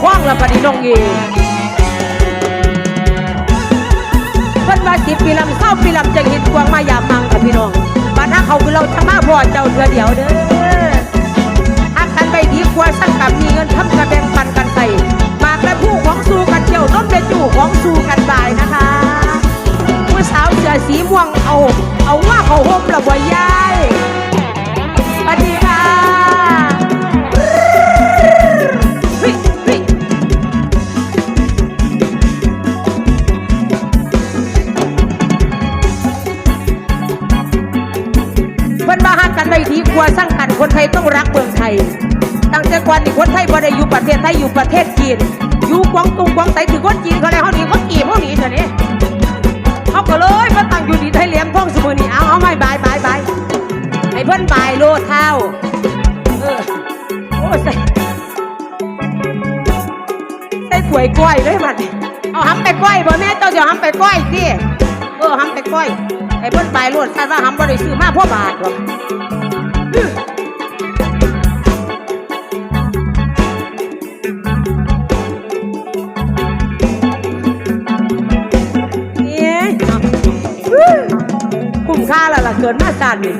คว้างละปฏิน้องเอเพิ่นว่าสิบปีลำเศร้าปีลำจังเห็นกวางมายามมังค่ะพี่น้องบ้านถ้าเขาคือเราจะมาพ่อเจ้าเถือเดียวเด้อหักกันไปดีกว่าสั่งกับมีเงินทำกระแบงปันกันใส่มากและผู้ของสู้กันเที่ยวต้นเบจูของสู้กันบ่ายนะคะเมื่อเช้าเสือสีม่วงเอา เอาว่าเขาห่มระบายยาย กันไว้ทีกลัวสร้างกันคนไทยต้องรักเมืองไทย ตั้งแต่ก่อนนี่คนไทยบ่ได้อยู่ประเทศไทยอยู่ประเทศจีน อยู่กวางตุงกวางไตถือคนจีนเขาเลยเขาหนีคนจีนเขาหนีเดี๋ยวนี้เขาก็เลยมาตั้งอยู่ดีไทยเหลี่ยมท่องสมุนีเอาเอาไม่บายบายบายให้เพิ่อนบายโลเท้าเออโอ้ใส่ใส่ป่วยก้อยเลยมันเอาหำไปก้อยบ่แม่เจ้าจะหำไปก้อยสิเออหำไปก้อย ไอ้เพิ่นบายโลดคาดว่าหำบ่ได้ซื้อมาเพราะบาทหรอกเนี่ยคุ้มค่าแล้วล่ะเกินมาสานนี่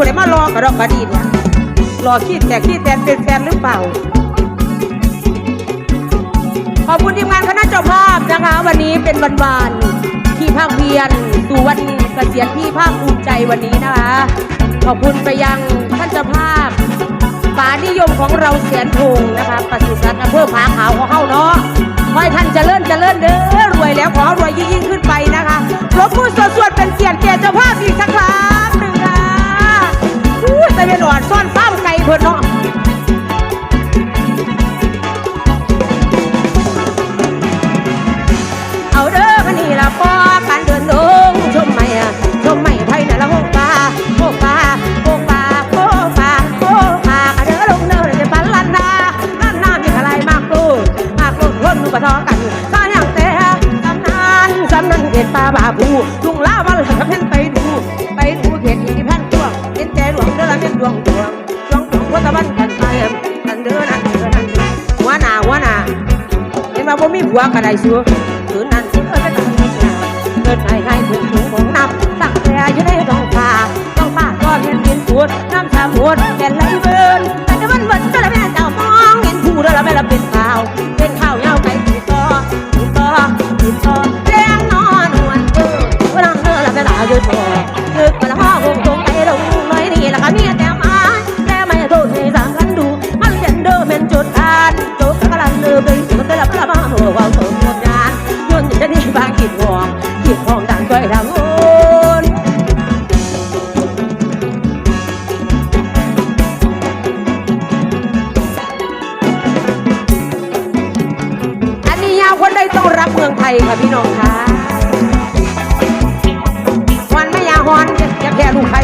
ผู้ใดมารอกระดอกกระดีเนี่ยรอขี้แตกขี้แตนเป็นแฟนหรือเปล่า ขอบคุณทีมงานคณะเจ้าภาพนะคะ วันนี้เป็นวันวานที่ภาคเพียนสู่วันเกษียณที่ภาคภูมิใจวันนี้นะคะ ขอบคุณไปยังท่านเจ้าภาพป่านิยมของเราเสียนพงนะคะปศุสัตว์อำเภอผาขาวของเขาเนาะขอให้ท่านเจริญเจริญเด้อรวยแล้วขอรวยยิ่งขึ้นไปนะคะรบมือสวดสวดเป็นเกียรติแก่เจ้าภาพอีกสัก หัวก็ไดซัวคืนนั้นเสือจะตั้งนาเกิดไหนให้ถึงถุงของน้ำตั้งแต่อยู่ในท้องฟ้าต้องมาก็เห็นกินปวดน้ำชาปวดแต่ไหล นี้ยต้องรักเมืองไทยค่ะพี่น้องค่ะฮอนไม่ยาฮอนอย่าแพ้ลูกใคร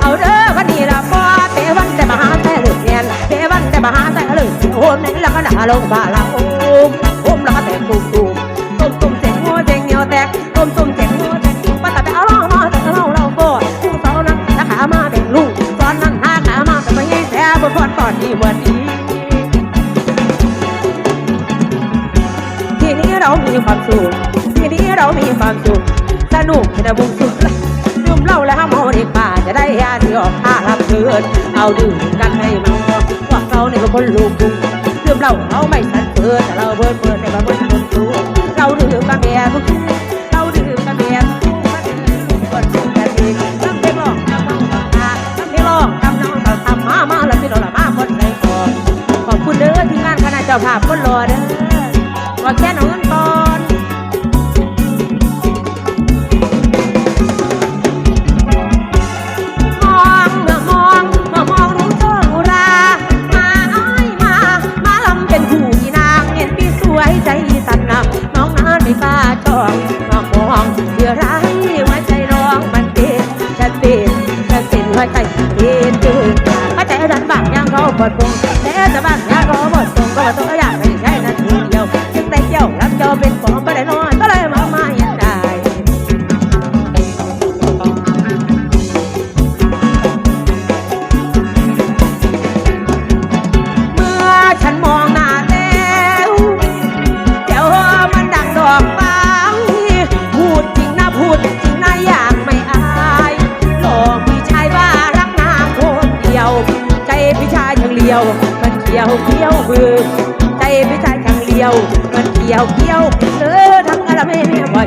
เอาเด้อคนนี้ละบ่เตวันแต่มาหาแต่เลิกเรียนเตวันแต่มาหาแต่เลิกโอนนี่ละก็ด่าลงบาละ ความสุขทีนี้เรามีความสุขสนุกแต่บุญสุดดื่มเหล้าและห้ามเอาเด็กป่าจะได้ยาที่ออกท่ารับเชิญเอาดื่มกันให้เมาพวกเราเนี่ยก็คนลูกกรุงดื่มเหล้าเราไม่สันเปิดแต่เราเบิดเปิดในบ้านเบนบนสูงเราดื่มกันแบบทุกทุกเราดื่มกันแบบทุกทุกคนทุกกันเองทั้งเพลงร้องทั้งเมาทั้งตาทั้งเพลงร้องทั้งน้องทั้งทำมามาแล้วที่เราละมาคนใจก่อนขอบคุณเด้อที่งานคณะเจ้าภาพคนรอเด้อว่าแค่เอาเงินก่อ องมามองเพื่อรักที่หัวรองมันเตินฉันเต้นฉันเต่นหัวใจเต้นเต้นหัวใรันบางยังเขาปวดปวงแต่จะบ้า ยทั้งเลียว มันเกี่ยวเกี่ยวมือใจพี่ชายทั้งเลียวมันเกี่ยวเกี่ยวเออทั้งกระเมเมียบ่อย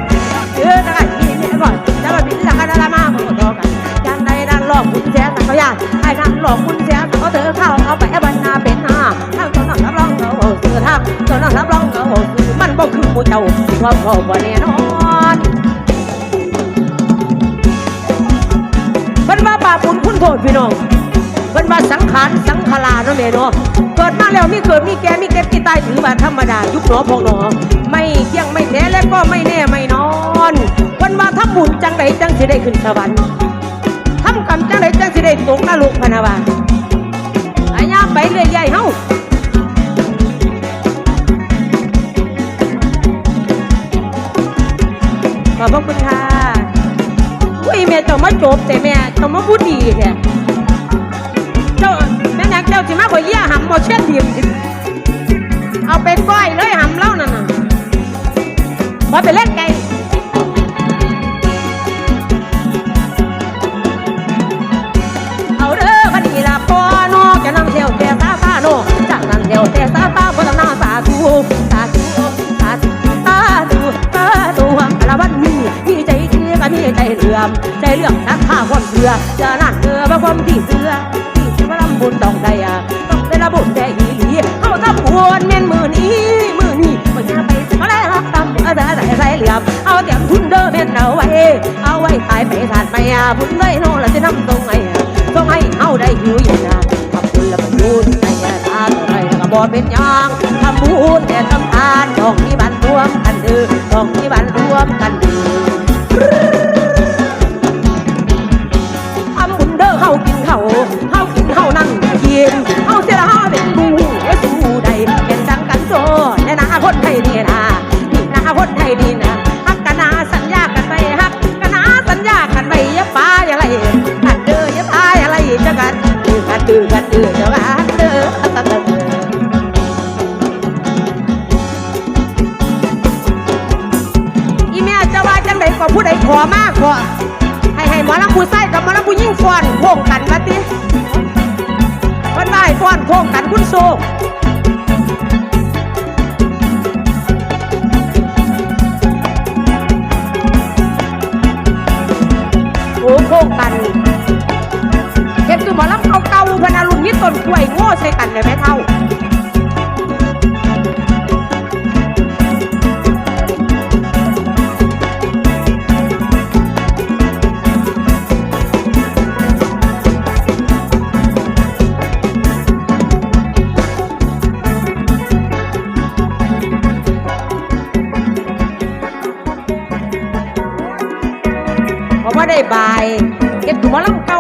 เออทั้งไอ้พี่เมียบ่อยแล้วมันพี่ทั้งกระมาหมดต่อกันยังในนั้นหลอกคุณแท้เขาอยากไอ้นั่นหลอกคุณแท้เขาเธอเข้าเอาไปบรรณาเป็นหน้าทั้งตอนนั้นรับรองเขาเสือทั้งตอนนั้นรับรองเขาเสือมันบ่คือผู้เจ้าความเขาบ่แน่นอนเพิ่นว่าบาปบุญคุณโทษพี่น้อง เพิ่นว่าสังขารสังขารเนาะแม่เนาะเกิดมาแล้วมีเกิดมีแก่มีเก็บมีตายถือว่าธรรมดายุคหนอพองหนอไม่เที่ยงไม่แท้และก็ไม่แน่ไม่นอนเพิ่นว่าทำบุญจังใดจังสิได้ขึ้นสวรรค์ทำกรรมจังใดจังสิได้ตกนรกพะนะว่าอายาไปเรื่อยๆเฮาขอบพระคุณค่ะอุ้ยแม่เจ้ามาจบแต่แม่เจ้ามาพูดดีแท้เจ้าแม่นัก จ้าสิมาบ่เยี่ยหำบ่เช่นเดียวเอาไปก้อยเลยหำเล่านั่นน่ะบ่ไปเล่นไก่เอาเด้อบัดนี้ละพอน้องจะนั่งเที่ยวแต่ซาซาโนจากนั้นเที่ยวแต่ซาซาบ่ต้องนาสาธุสาธุสาธุสาธุสาธุละวันนี้มีใจเชื่อก็มีใจเลื่อมใจเรื่องนักฆ่าคนเสือจะนั่นเสือว่าความที่เสือที่จะมาลำบุญต้องได้ เขาทำบุญเม่นมือนี้มือนี้มันจะไปสิมาแล้วตำเอาแต่ใส่ใส่เหลี่ยมเอาเตรียมทุนเด้อเม่นเอาไว้ เอาไว้ขายไปทาดไปอะบุญได้โน่ละจะนำตรงไงอะตรงไห้เอาได้อยู่อย่างนะทำบุญแล้วมันบุญใจตาตัวไรแล้วก็บ่เป็นยังทำบุญแต่ โค้งกันคุณโซโอ้โค้งกันเห็นคือหมอลำเก่าๆพนนารุ่นนี้ต้นกล้วยโง่ใส่กันเลยแม่เท่า ได้บายเก็บถุงมะลำเก่า